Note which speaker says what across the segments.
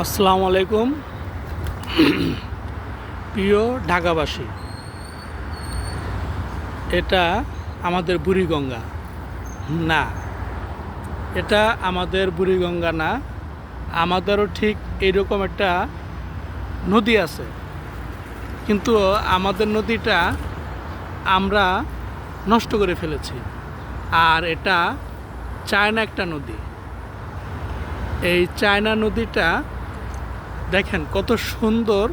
Speaker 1: আসসালামু আলাইকুম। প্রিয় ঢাকাবাসী, এটা আমাদের বুড়িগঙ্গা। না, এটা আমাদের বুড়িগঙ্গা না, আমাদেরও ঠিক এইরকম একটা নদী আছে। কিন্তু আমাদের নদীটা আমরা নষ্ট করে ফেলেছি। আর এটা চায়না একটা নদী। এই চায়না নদীটা দেখেন কত সুন্দর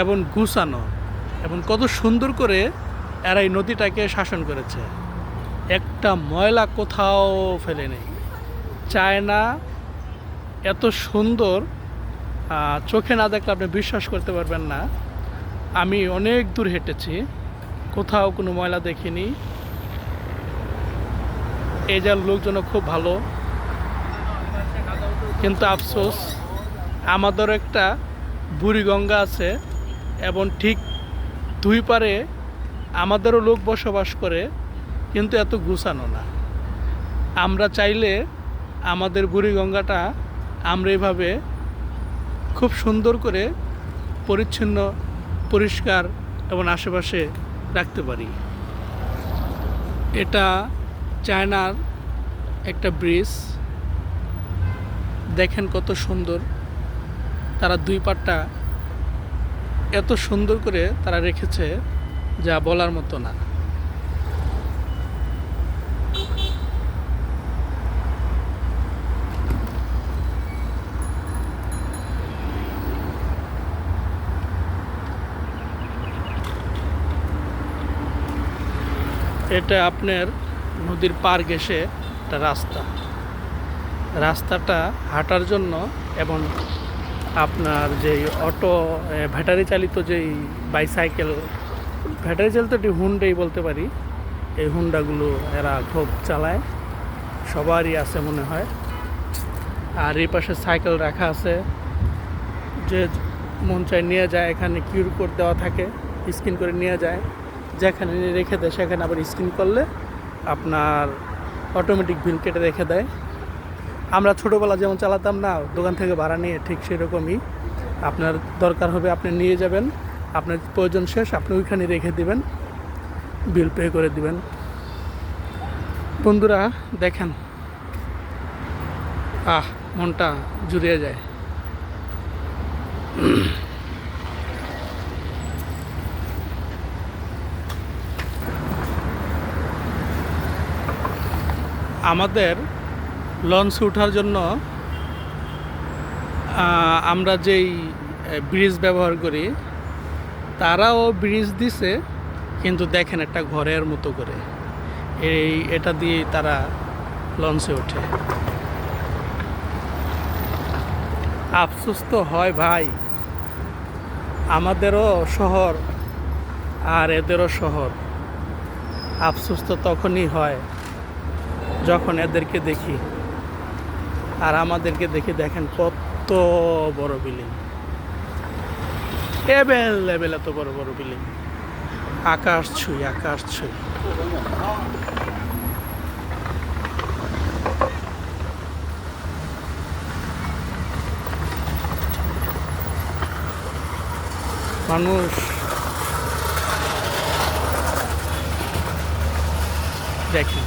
Speaker 1: এবং গুছানো এবং কত সুন্দর করে এরা এই নদীটাকে শাসন করেছে। একটা ময়লা কোথাও ফেলে নেই চায়না এত সুন্দর চোখে না দেখলে আপনি বিশ্বাস করতে পারবেন না। আমি অনেক দূর হেঁটেছি, কোথাও কোনো ময়লা দেখিনি। এই যার লোকজনও খুব ভালো। কিন্তু আফসোস আমাদের একটা বুড়িগঙ্গা আছে এবং ঠিক দুই পারে আমাদেরও লোক বসবাস করে, কিন্তু এত গুছানো না। আমরা চাইলে আমাদের বুড়িগঙ্গাটা আমরা এভাবে খুব সুন্দর করে পরিচ্ছন্ন, পরিষ্কার এবং আশেপাশে রাখতে পারি। এটা চায়নার একটা ব্রিজ। দেখেন কত সুন্দর। তারা দুই পাটটা এত সুন্দর করে তারা রেখেছে যা বলার মতো না। এটা আপনার নদীর পার ঘেসে একটা রাস্তা। রাস্তাটা হাঁটার জন্য এবং আপনার যেই অটো ব্যাটারি চালিত যেই বাইসাইকেল ব্যাটারি চালিত একটি হুন্ডাই বলতে পারি। এই হুন্ডাগুলো এরা খুব চালায়, সবারই আছে মনে হয়। আর এই পাশে সাইকেল রাখা আছে। যে মন চায় নিয়ে যায়, এখানে কিউর কোড দেওয়া থাকে স্ক্রিন করে নিয়ে যায়। যেখানে রেখে দেয়, সেখানে আবার স্ক্রিন করলে আপনার অটোমেটিক বিল কেটে রেখে দেয়। আমরা ছোটোবেলা যেমন চালাতাম না, দোকান থেকে ভাড়া নিয়ে ঠিক সেরকমই আপনার দরকার হবে আপনি নিয়ে যাবেন, আপনার প্রয়োজন শেষ আপনি ওইখানে রেখে দিবেন, বিল পে করে দিবেন। বন্ধুরা, দেখেন। আহ, মনটা জুড়িয়ে যায়। আমাদের লঞ্চে ওঠার জন্য আমরা যেই ব্রিজ ব্যবহার করি, তারাও ব্রিজ দিছে, কিন্তু দেখেন একটা ঘরের মতো করে। এই, এটা দিয়ে তারা লঞ্চে ওঠে। আফসোস তো হয় ভাই। আমাদেরও শহর আর এদেরও শহর। আফসোস তো তখনই হয়, যখন এদেরকে দেখি। আর আমাদেরকে দেখে দেখেন কত বড় বিল্ডিং এবেল লেবেল এত বড় বড় বিল্ডিং আকাশ ছুঁই আকাশ ছুঁই। মানুষ। দেখি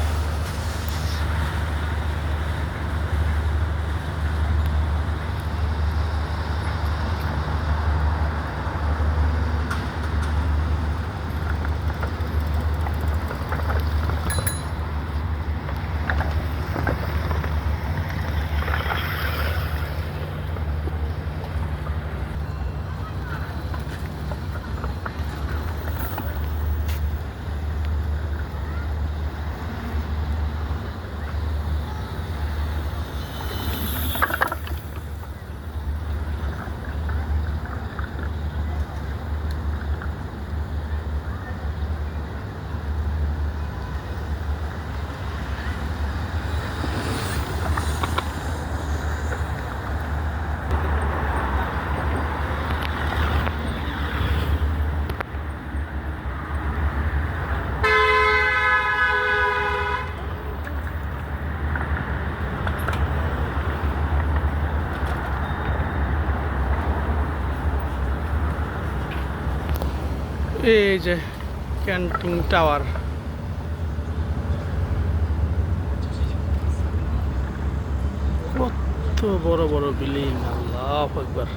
Speaker 1: এই যে ক্যান্টিন টাওয়ার। কত বড় বড় বিল্ডিং আল্লাহ একবার